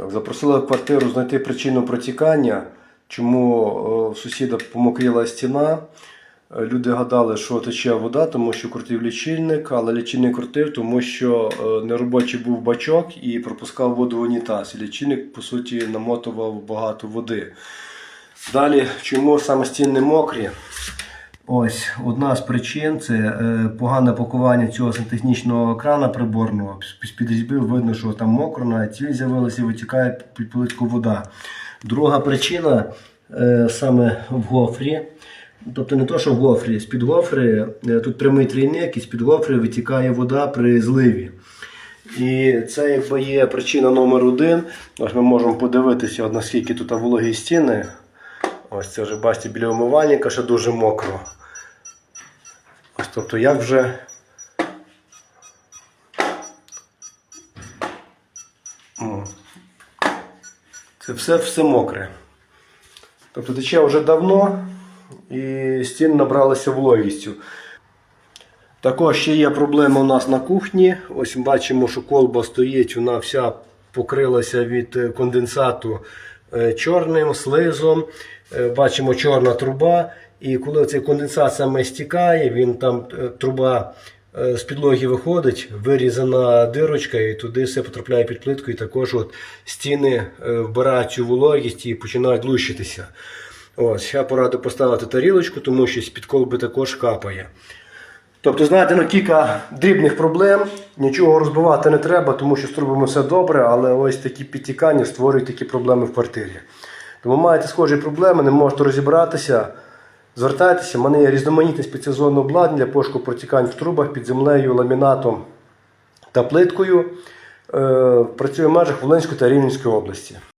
Так, запросили в квартиру знайти причину протікання, чому е, в сусіда помокріла стіна. Е, Люди гадали, що тече вода, тому що крутив лічильник, але лічильник крутив, тому що е, неробочий був бачок і пропускав воду в унітаз. І лічильник, по суті, намотував багато води. Далі, чому саме стіни мокрі? Ось одна з причин це е, погане пакування цього сантехнічного крана приборного. З-під різьби видно, що там мокро, навіть ціль з'явилася і витікає під плитку вода. Друга причина е, саме в гофрі. Тобто не то, що в гофрі, з-під гофри, е, тут прямий трійник, і з-під гофри витікає вода при зливі. І це якби є причина номер один. Ось ми можемо подивитися, наскільки тут вологі стіни. Ось це вже бачите біля умивальника, ще дуже мокро. Тобто як вже. Це все, все мокре. Тобто тече вже давно і стіни набралися вологістю. Також ще є проблема у нас на кухні. Ось бачимо, що колба стоїть, вона вся покрилася від е, конденсату е, чорним слизом. Е, Бачимо чорна труба. І коли цей конденсат саме стікає, він там е, труба е, з підлоги виходить, вирізана дирочка, і туди все потрапляє під плитку. І також от стіни е, вбирають цю вологість і починають лущитися. Ось, я порадив поставити тарілочку, тому що з-під колби також капає. Тобто, знаєте, ну кілька дрібних проблем, нічого розбивати не треба, тому що з все добре, але ось такі підтікання створюють такі проблеми в квартирі. Тому маєте схожі проблеми, не можете розібратися. Звертайтеся, в мене є різноманітне спеціалізоване обладнання для пошуку протікань в трубах під землею, ламінатом та плиткою. Е, Працює в межах Волинської та Рівненської області.